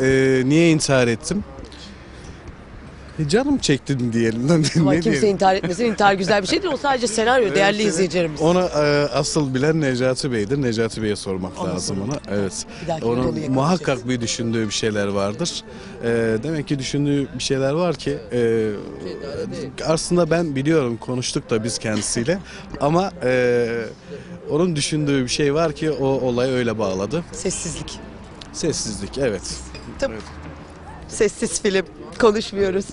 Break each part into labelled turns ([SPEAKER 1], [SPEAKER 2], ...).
[SPEAKER 1] Ee, niye intihar ettim? E, canım çektim diyelim.
[SPEAKER 2] Ama
[SPEAKER 1] ne
[SPEAKER 2] kimse
[SPEAKER 1] diyelim?
[SPEAKER 2] intihar etmesin. İntihar güzel bir şeydir. O sadece senaryo değerli
[SPEAKER 1] Evet,
[SPEAKER 2] izleyicilerimiz.
[SPEAKER 1] Ona e, asıl bilen Necati Bey'dir. Necati Bey'e sormak
[SPEAKER 2] Ona
[SPEAKER 1] lazım ona. Evet.
[SPEAKER 2] Bir dahaki
[SPEAKER 1] Onun muhakkak bir düşündüğü bir şeyler vardır. E, demek ki düşündüğü bir şeyler var ki e, aslında ben biliyorum konuştuk da biz kendisiyle ama e, onun düşündüğü bir şey var ki o olay öyle bağladı.
[SPEAKER 2] Sessizlik.
[SPEAKER 1] Sessizlik evet.
[SPEAKER 2] Tabii. Sessiz film. Konuşmuyoruz.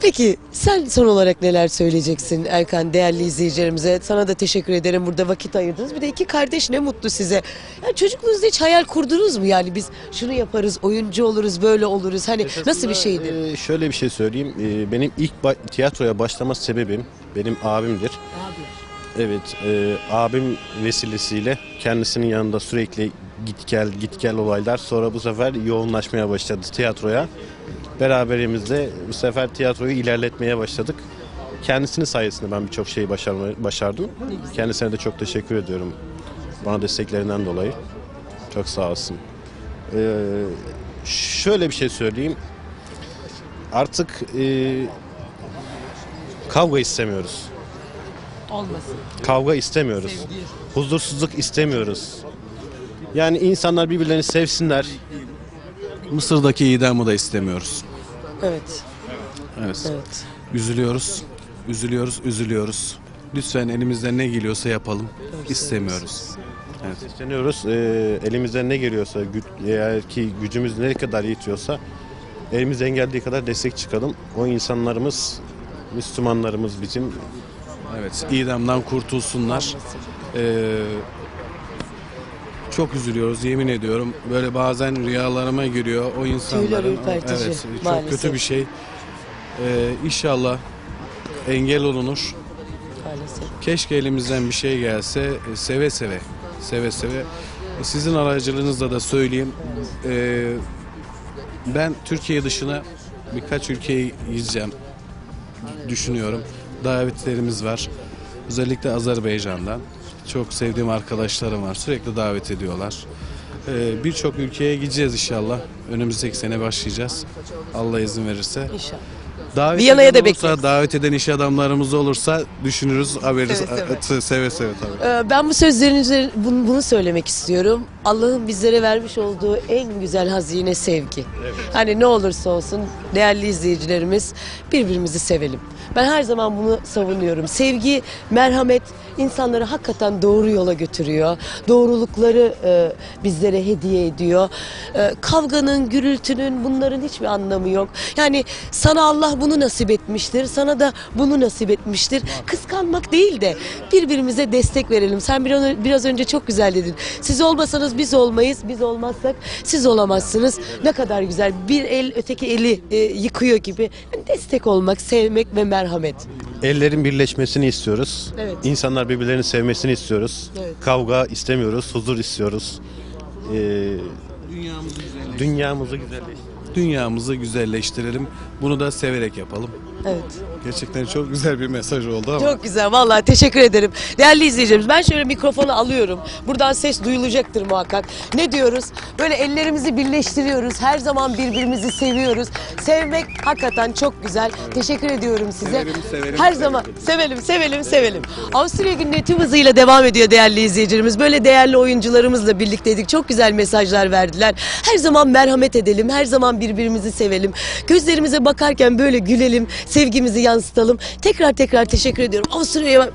[SPEAKER 2] Peki sen son olarak neler söyleyeceksin Erkan değerli izleyicilerimize? Sana da teşekkür ederim burada vakit ayırdınız. Bir de iki kardeş ne mutlu size. Ya çocukluğunuzda hiç hayal kurdunuz mu? Yani biz şunu yaparız, oyuncu oluruz, böyle oluruz. Hani nasıl bir şeydi?
[SPEAKER 3] Ee, şöyle bir şey söyleyeyim. Ee, benim ilk ba- tiyatroya başlama sebebim benim abimdir. Evet, e, abim vesilesiyle kendisinin yanında sürekli git gel git gel olaylar. Sonra bu sefer yoğunlaşmaya başladı tiyatroya. Beraberimizde bu sefer tiyatroyu ilerletmeye başladık. Kendisinin sayesinde ben birçok şeyi başarma, başardım. Kendisine de çok teşekkür ediyorum. Bana desteklerinden dolayı. Çok sağ olsun. Ee, şöyle bir şey söyleyeyim. Artık e, kavga istemiyoruz.
[SPEAKER 2] Olmasın.
[SPEAKER 3] Kavga istemiyoruz. Huzursuzluk istemiyoruz. Yani insanlar birbirlerini sevsinler.
[SPEAKER 1] Mısır'daki idamı da istemiyoruz.
[SPEAKER 2] Evet.
[SPEAKER 1] Evet.
[SPEAKER 2] Evet.
[SPEAKER 1] Üzülüyoruz, üzülüyoruz, üzülüyoruz. Lütfen elimizden ne geliyorsa yapalım. İstemiyoruz. Evet.
[SPEAKER 3] İsteniyoruz. Ee, elimizden ne geliyorsa, gü- eğer ki gücümüz ne kadar yetiyorsa elimizden geldiği kadar destek çıkalım. O insanlarımız, Müslümanlarımız bizim
[SPEAKER 1] Evet, idamdan kurtulsunlar. Ee, çok üzülüyoruz yemin ediyorum. Böyle bazen rüyalarıma giriyor o insanların.
[SPEAKER 2] ürpertici,
[SPEAKER 1] Evet, çok
[SPEAKER 2] maalesef.
[SPEAKER 1] kötü bir şey. Ee, inşallah engel olunur.
[SPEAKER 2] Maalesef.
[SPEAKER 1] Keşke elimizden bir şey gelse e, seve seve seve seve. E, Sizin aracılığınızla da söyleyeyim. e, ben Türkiye dışına birkaç ülkeye gideceğim düşünüyorum. Davetlerimiz var. Özellikle Azerbaycan'dan. Çok sevdiğim arkadaşlarım var. Sürekli davet ediyorlar. E, Birçok ülkeye gideceğiz inşallah. Önümüzdeki sene başlayacağız. Allah izin verirse.
[SPEAKER 2] İnşallah.
[SPEAKER 1] Davet
[SPEAKER 2] Viyana'ya da bekleriz.
[SPEAKER 1] davet eden iş adamlarımız olursa düşünürüz, haberiniz
[SPEAKER 2] Seve seve.
[SPEAKER 1] seve seve, seve tabii.
[SPEAKER 2] Ee, Ben bu sözlerin üzerine bunu, bunu söylemek istiyorum. Allah'ın bizlere vermiş olduğu en güzel hazine sevgi. Hani ne olursa olsun değerli izleyicilerimiz birbirimizi sevelim. Ben her zaman bunu savunuyorum. Sevgi, merhamet insanları hakikaten doğru yola götürüyor. Doğrulukları e, bizlere hediye ediyor. E, kavganın, gürültünün bunların hiçbir anlamı yok. Yani sana Allah bunu nasip etmiştir. Sana da bunu nasip etmiştir. Kıskanmak değil de birbirimize destek verelim. Sen bir- biraz önce çok güzel dedin. Siz olmasanız biz olmayız. Biz olmazsak siz olamazsınız. Ne kadar güzel. Bir el öteki eli e, yıkıyor gibi. Yani destek olmak, sevmek ve merhamet.
[SPEAKER 3] Ellerin birleşmesini istiyoruz.
[SPEAKER 2] Evet.
[SPEAKER 3] İnsanlar birbirlerini sevmesini istiyoruz.
[SPEAKER 2] Evet.
[SPEAKER 3] Kavga istemiyoruz, huzur istiyoruz. Ee, dünyamızı güzelleştirelim.
[SPEAKER 1] Dünyamızı güzelleştirelim. Bunu da severek yapalım.
[SPEAKER 2] Evet.
[SPEAKER 1] Gerçekten çok güzel bir mesaj oldu ama.
[SPEAKER 2] Çok güzel vallahi teşekkür ederim. Değerli izleyicilerimiz ben şöyle mikrofonu alıyorum. Buradan ses duyulacaktır muhakkak. Ne diyoruz? Böyle ellerimizi birleştiriyoruz. Her zaman birbirimizi seviyoruz. Sevmek hakikaten çok güzel. Teşekkür ediyorum size.
[SPEAKER 1] Severim, severim,
[SPEAKER 2] Her
[SPEAKER 1] severim.
[SPEAKER 2] zaman sevelim, sevelim, sevelim. Avusturya günü tüm hızıyla devam ediyor değerli izleyicilerimiz. Böyle değerli oyuncularımızla birlikteydik. Çok güzel mesajlar verdiler. Her zaman merhamet edelim. Her zaman birbirimizi sevelim. Gözlerimize bakarken böyle gülelim. Sevgimizi yansıtalım. Tekrar tekrar teşekkür ediyorum. Avusturya'ya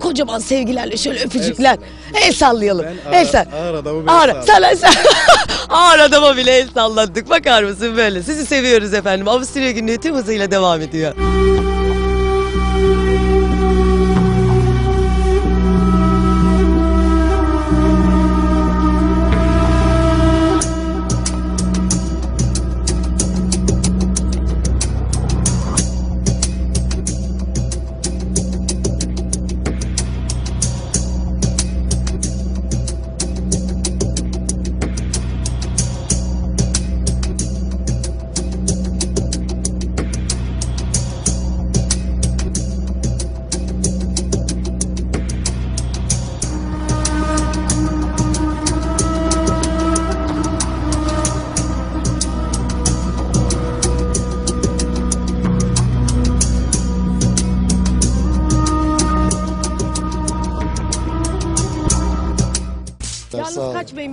[SPEAKER 2] kocaman sevgilerle şöyle öpücükler. El sallayalım.
[SPEAKER 1] Ben
[SPEAKER 2] El sall.
[SPEAKER 1] ağır adamı ben
[SPEAKER 2] Ağır, sana, sen, ağır adama bile el salladık. Bakar mısın böyle? Sizi seviyoruz efendim. Avusturya günlüğü tüm hızıyla devam ediyor.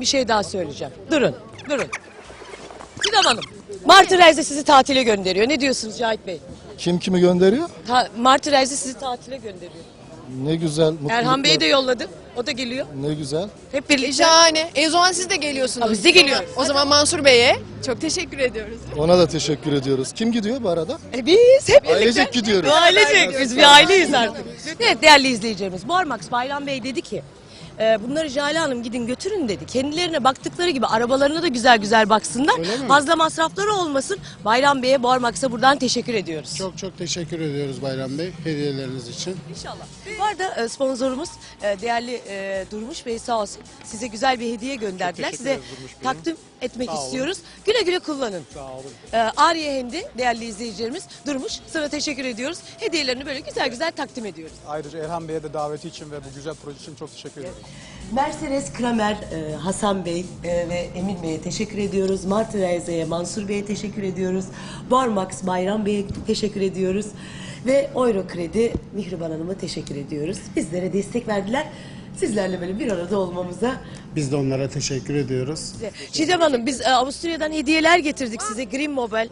[SPEAKER 2] Bir şey daha söyleyeceğim. Durun, durun. Sinem Hanım, Martı Reis'e sizi tatile gönderiyor. Ne diyorsunuz Cahit Bey?
[SPEAKER 4] Kim kimi gönderiyor?
[SPEAKER 2] Ta- Martı Reis'e sizi tatile gönderiyor.
[SPEAKER 4] Ne güzel. Mutluluklar.
[SPEAKER 2] Erhan Bey'i de yolladım. O da geliyor.
[SPEAKER 4] Ne güzel.
[SPEAKER 2] Hep birlikte.
[SPEAKER 5] Şahane. E o zaman siz de geliyorsunuz.
[SPEAKER 2] Aa, biz de geliyoruz.
[SPEAKER 5] O zaman Mansur Bey'e çok teşekkür ediyoruz.
[SPEAKER 4] Ona da teşekkür ediyoruz. Kim gidiyor bu arada?
[SPEAKER 2] E biz hep birlikte.
[SPEAKER 4] Ailecek gidiyoruz.
[SPEAKER 2] Ailecek. Biz bir aileyiz artık. Evet değerli izleyicilerimiz. Barmax Bayram Bey dedi ki e, bunları Jale Hanım gidin götürün dedi. Kendilerine baktıkları gibi arabalarına da güzel güzel baksınlar. Fazla masrafları olmasın. Bayram Bey'e Barmax'a buradan teşekkür ediyoruz.
[SPEAKER 6] Çok çok teşekkür ediyoruz Bayram Bey hediyeleriniz için.
[SPEAKER 2] İnşallah. Bu arada e, sponsorumuz e, değerli e, Durmuş Bey sağ olsun size güzel bir hediye gönderdiler.
[SPEAKER 6] teşekkür
[SPEAKER 2] Size
[SPEAKER 6] ederiz Durmuş
[SPEAKER 2] takdim etmek
[SPEAKER 6] Sağ olun.
[SPEAKER 2] istiyoruz. Güle güle kullanın.
[SPEAKER 6] Sağ olun.
[SPEAKER 2] Ee, Ariye Hendi değerli izleyicilerimiz Durmuş sana teşekkür ediyoruz. Hediyelerini böyle güzel güzel takdim ediyoruz.
[SPEAKER 7] Ayrıca Erhan Bey'e de daveti için ve bu güzel proje için çok teşekkür ederim.
[SPEAKER 2] Mercedes Kramer, e, Hasan Bey e, ve Emin Bey'e teşekkür ediyoruz. Martı Reise'ye, Mansur Bey'e teşekkür ediyoruz. Barmax Bayram Bey'e teşekkür ediyoruz. Ve Euro Kredi Mihriban Hanım'a teşekkür ediyoruz. Bizlere destek verdiler. Sizlerle böyle bir arada olmamıza.
[SPEAKER 6] Biz de onlara teşekkür ediyoruz.
[SPEAKER 2] Çiğdem Hanım biz e, Avusturya'dan hediyeler getirdik size. Green Mobile,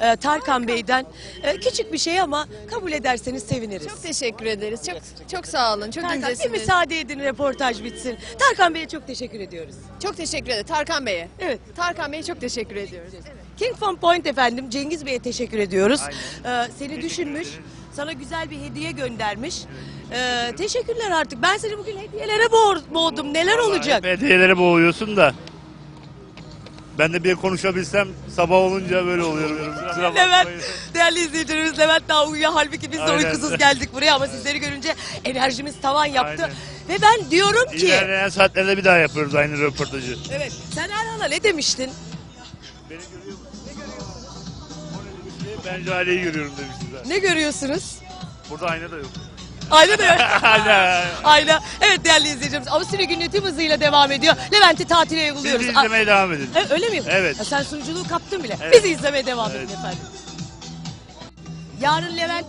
[SPEAKER 2] e, Tarkan Bey'den. E, küçük bir şey ama kabul ederseniz seviniriz.
[SPEAKER 5] Çok teşekkür ederiz. Çok çok sağ olun. Çok
[SPEAKER 2] Tarkan bir
[SPEAKER 5] incesiniz.
[SPEAKER 2] müsaade edin reportaj bitsin. Tarkan Bey'e çok teşekkür ediyoruz.
[SPEAKER 5] Çok teşekkür ederim. Tarkan Bey'e.
[SPEAKER 2] Evet.
[SPEAKER 5] Tarkan Bey'e çok teşekkür ediyoruz.
[SPEAKER 2] King Fun Point efendim Cengiz Bey'e teşekkür ediyoruz. Ee, seni düşünmüş. Sana güzel bir hediye göndermiş. Ee, teşekkürler artık. Ben seni bugün hediyelere boğ- boğdum. Neler olacak?
[SPEAKER 8] Hep hediyelere boğuyorsun da. Ben de bir konuşabilsem sabah olunca böyle oluyorum. Kusura
[SPEAKER 2] Levent,
[SPEAKER 8] bakmayın.
[SPEAKER 2] değerli izleyicilerimiz Levent daha uyuyor. Halbuki biz de
[SPEAKER 8] Aynen.
[SPEAKER 2] uykusuz geldik buraya ama sizleri görünce enerjimiz tavan yaptı. Ve ben diyorum ki...
[SPEAKER 8] İlerleyen saatlerde bir daha yapıyoruz aynı röportajı.
[SPEAKER 2] Evet. Sen Erhan'a ne demiştin?
[SPEAKER 8] Beni görüyor musun? Ben Jale'yi görüyorum demiştim zaten.
[SPEAKER 2] Ne görüyorsunuz?
[SPEAKER 8] Burada ayna da yok.
[SPEAKER 2] Aynen öyle.
[SPEAKER 8] Aynen.
[SPEAKER 2] Aynen. Evet değerli izleyicilerimiz. Avusturya günlüğü tüm hızıyla devam ediyor. Levent'i tatile
[SPEAKER 8] Siz
[SPEAKER 2] uyguluyoruz.
[SPEAKER 8] de izlemeye devam edin.
[SPEAKER 2] E, öyle mi?
[SPEAKER 8] Evet.
[SPEAKER 2] Ya sen sunuculuğu kaptın bile.
[SPEAKER 8] Evet.
[SPEAKER 2] Bizi izlemeye devam edin
[SPEAKER 8] Evet.
[SPEAKER 2] efendim. Yarın Levent